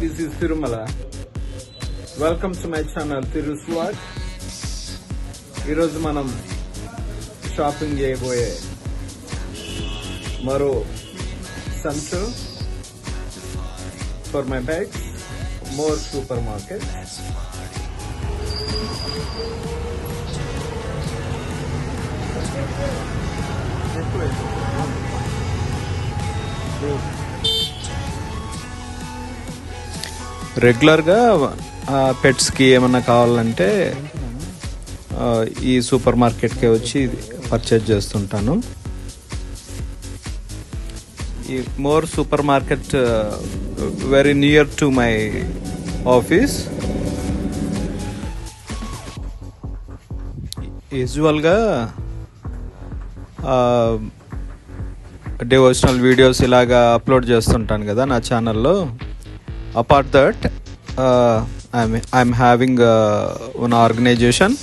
This is Tirumala welcome to my channel Tiru swat ఈరోజు మనం shopping చేయబోయే మరో సంచు for my bags more super market రెగ్యులర్గా పెట్స్కి ఏమన్నా కావాలంటే ఈ సూపర్ మార్కెట్కి వచ్చి పర్చేజ్ చేస్తుంటాను. ఈ more super market very near to my office. యూజువల్గా డివోషనల్ వీడియోస్ ఇలాగా అప్లోడ్ చేస్తుంటాను కదా నా ఛానల్లో apart that I'm I'm having one organisation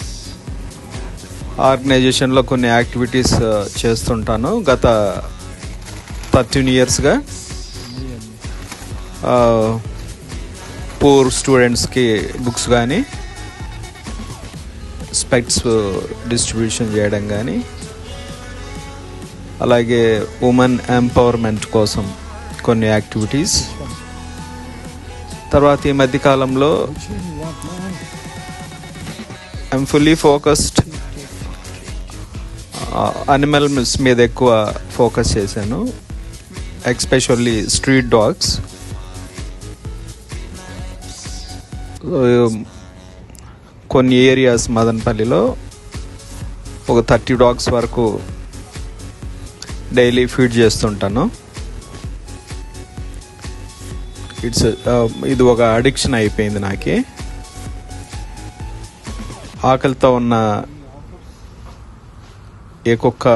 ఆర్గనైజేషన్లో కొన్ని యాక్టివిటీస్ uh, చేస్తుంటాను. గత థర్టీన్ ఇయర్స్గా పూర్ స్టూడెంట్స్కి బుక్స్ కానీ స్పెక్ట్స్ డిస్ట్రిబ్యూషన్ చేయడం కానీ అలాగే ఉమెన్ ఎంపవర్మెంట్ కోసం కొన్ని యాక్టివిటీస్ తర్వాత ఈ మధ్య కాలంలో ఐఎమ్ ఫుల్లీ ఫోకస్డ్ అనిమల్స్ మీద ఎక్కువ ఫోకస్ చేశాను. ఎక్స్పెషల్లీ స్ట్రీట్ డాగ్స్ కొన్ని ఏరియాస్ మదనపల్లిలో ఒక థర్టీ డాగ్స్ వరకు డైలీ ఫీడ్ చేస్తుంటాను. ఇట్స్ uh, ఇది ఒక అడిక్షన్ అయిపోయింది నాకే. ఆకలితో ఉన్న ఏ కుక్క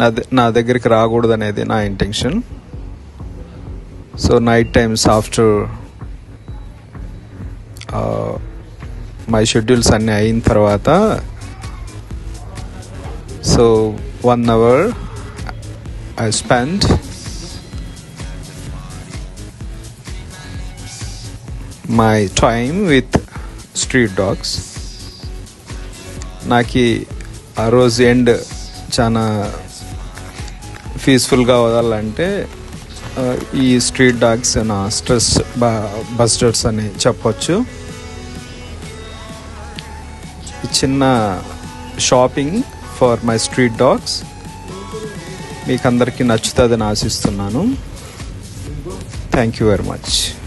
నా నా దగ్గరికి రాకూడదు అనేది నా intention so night times after my schedules అన్నీ అయిన తర్వాత so one hour I spend my time with street dogs నాకు ఆ రోజు ఎండ్ చాలా పీస్ఫుల్గా వదలాలంటే ఈ స్ట్రీట్ డాగ్స్ నా స్ట్రెస్ బస్టర్స్ అని చెప్పొచ్చు. చిన్న shopping for my street dogs మీకు అందరికీ నచ్చుతుందని ఆశిస్తున్నాను. Thank you very much